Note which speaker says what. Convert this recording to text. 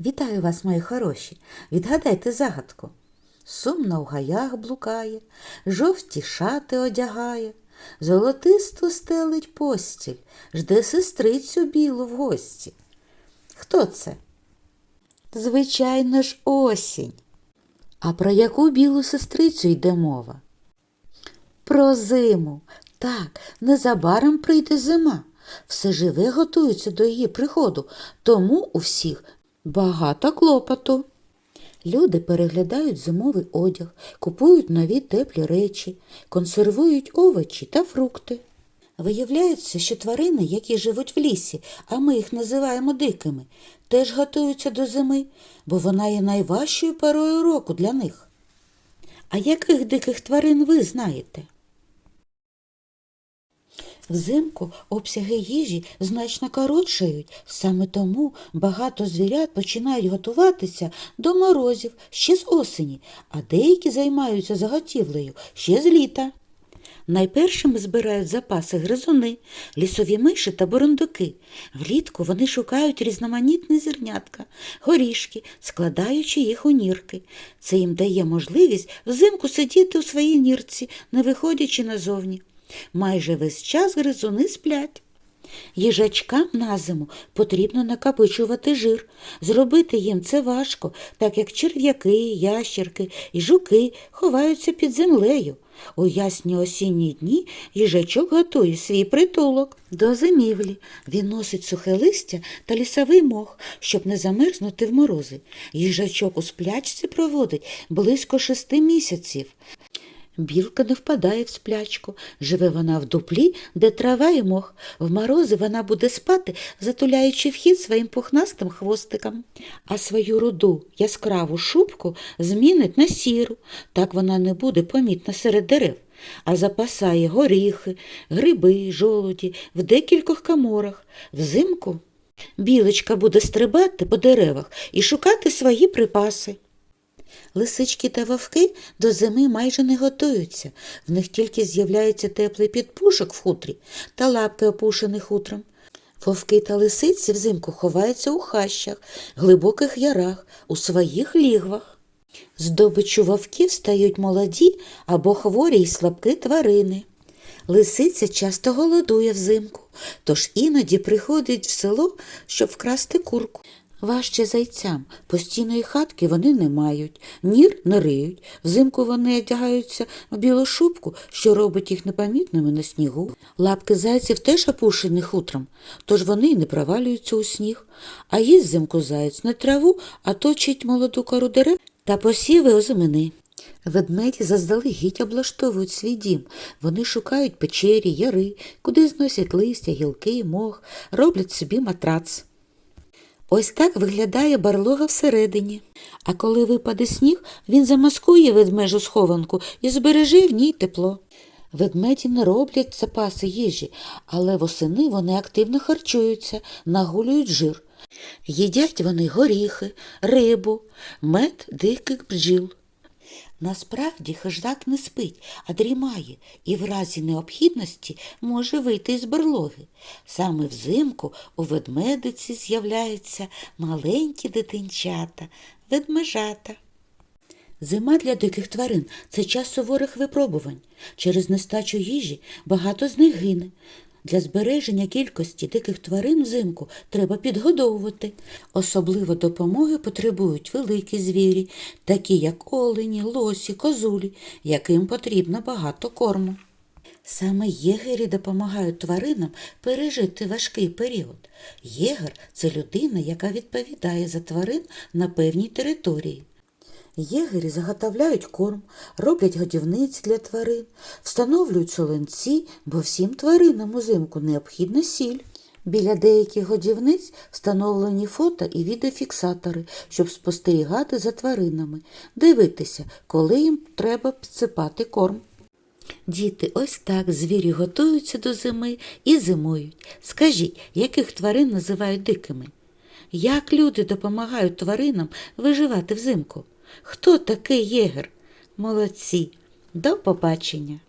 Speaker 1: Вітаю вас, мої хороші. Відгадайте загадку. Сумно в гаях блукає, жовті шати одягає, золотисту стелить постіль, жде сестрицю білу в гості. Хто це? Звичайно ж, осінь. А про яку білу сестрицю йде мова? Про зиму. Так, незабаром прийде зима. Все живе готується до її приходу, тому у всіх багато клопоту. Люди переглядають зимовий одяг, купують нові теплі речі, консервують овочі та фрукти. Виявляється, що тварини, які живуть в лісі, а ми їх називаємо дикими, теж готуються до зими, бо вона є найважчою порою року для них. А яких диких тварин ви знаєте? Взимку обсяги їжі значно коротшають, саме тому багато звірят починають готуватися до морозів ще з осені, а деякі займаються заготівлею ще з літа. Найпершими збирають запаси гризуни, лісові миші та бурундуки. Влітку вони шукають різноманітні зернятка, горішки, складаючи їх у нірки. Це їм дає можливість взимку сидіти у своїй нірці, не виходячи назовні. Майже весь час гризуни сплять. Їжачкам на зиму потрібно накопичувати жир. Зробити їм це важко, так як черв'яки, ящерки і жуки ховаються під землею. У ясні осінні дні їжачок готує свій притулок. До зимівлі він носить сухе листя та лісовий мох, щоб не замерзнути в морози. Їжачок у сплячці проводить близько шести місяців. Білка не впадає в сплячку. Живе вона в дуплі, де трава і мох. В морози вона буде спати, затуляючи вхід своїм пухнастим хвостиком. А свою руду яскраву шубку змінить на сіру. Так вона не буде помітна серед дерев, а запасає горіхи, гриби, жолуді в декількох каморах. Взимку білочка буде стрибати по деревах і шукати свої припаси. Лисички та вовки до зими майже не готуються. В них тільки з'являється теплий підпушок в хутрі та лапки опушені хутром. Вовки та лисиці взимку ховаються у хащах, глибоких ярах, у своїх лігвах. Здобичу вовків стають молоді або хворі й слабкі тварини. Лисиця часто голодує взимку, тож іноді приходить в село, щоб вкрасти курку. Важче зайцям. Постійної хатки вони не мають, нір не риють. Взимку вони одягаються в білу шубку, що робить їх непомітними на снігу. Лапки зайців теж опушені хутром, тож вони й не провалюються у сніг. А їсть взимку заєць не траву, а точить молоду кору дерев та посіви озимини. Ведмеді заздалегідь облаштовують свій дім. Вони шукають печері, яри, куди зносять листя, гілки, мох, роблять собі матрац. Ось так виглядає барлога всередині. А коли випаде сніг, він замаскує ведмежу схованку і збереже в ній тепло. Ведмеді не роблять запаси їжі, але восени вони активно харчуються, нагулюють жир. Їдять вони горіхи, рибу, мед диких бджіл. Насправді хижак не спить, а дрімає і в разі необхідності може вийти з берлоги. Саме взимку у ведмедиці з'являються маленькі дитинчата, ведмежата. Зима для диких тварин це час суворих випробувань. Через нестачу їжі багато з них гине. Для збереження кількості диких тварин взимку треба підгодовувати. Особливо допомоги потребують великі звірі, такі як олені, лосі, козулі, яким потрібно багато корму. Саме єгері допомагають тваринам пережити важкий період. Єгер це людина, яка відповідає за тварин на певній території. Єгері заготовляють корм, роблять годівниць для тварин, встановлюють солонці, бо всім тваринам узимку необхідна сіль. Біля деяких годівниць встановлені фото і відеофіксатори, щоб спостерігати за тваринами, дивитися, коли їм треба підсипати корм. Діти, ось так звірі готуються до зими і зимують. Скажіть, яких тварин називають дикими? Як люди допомагають тваринам виживати взимку? Хто такий єгер? Молодці. До побачення!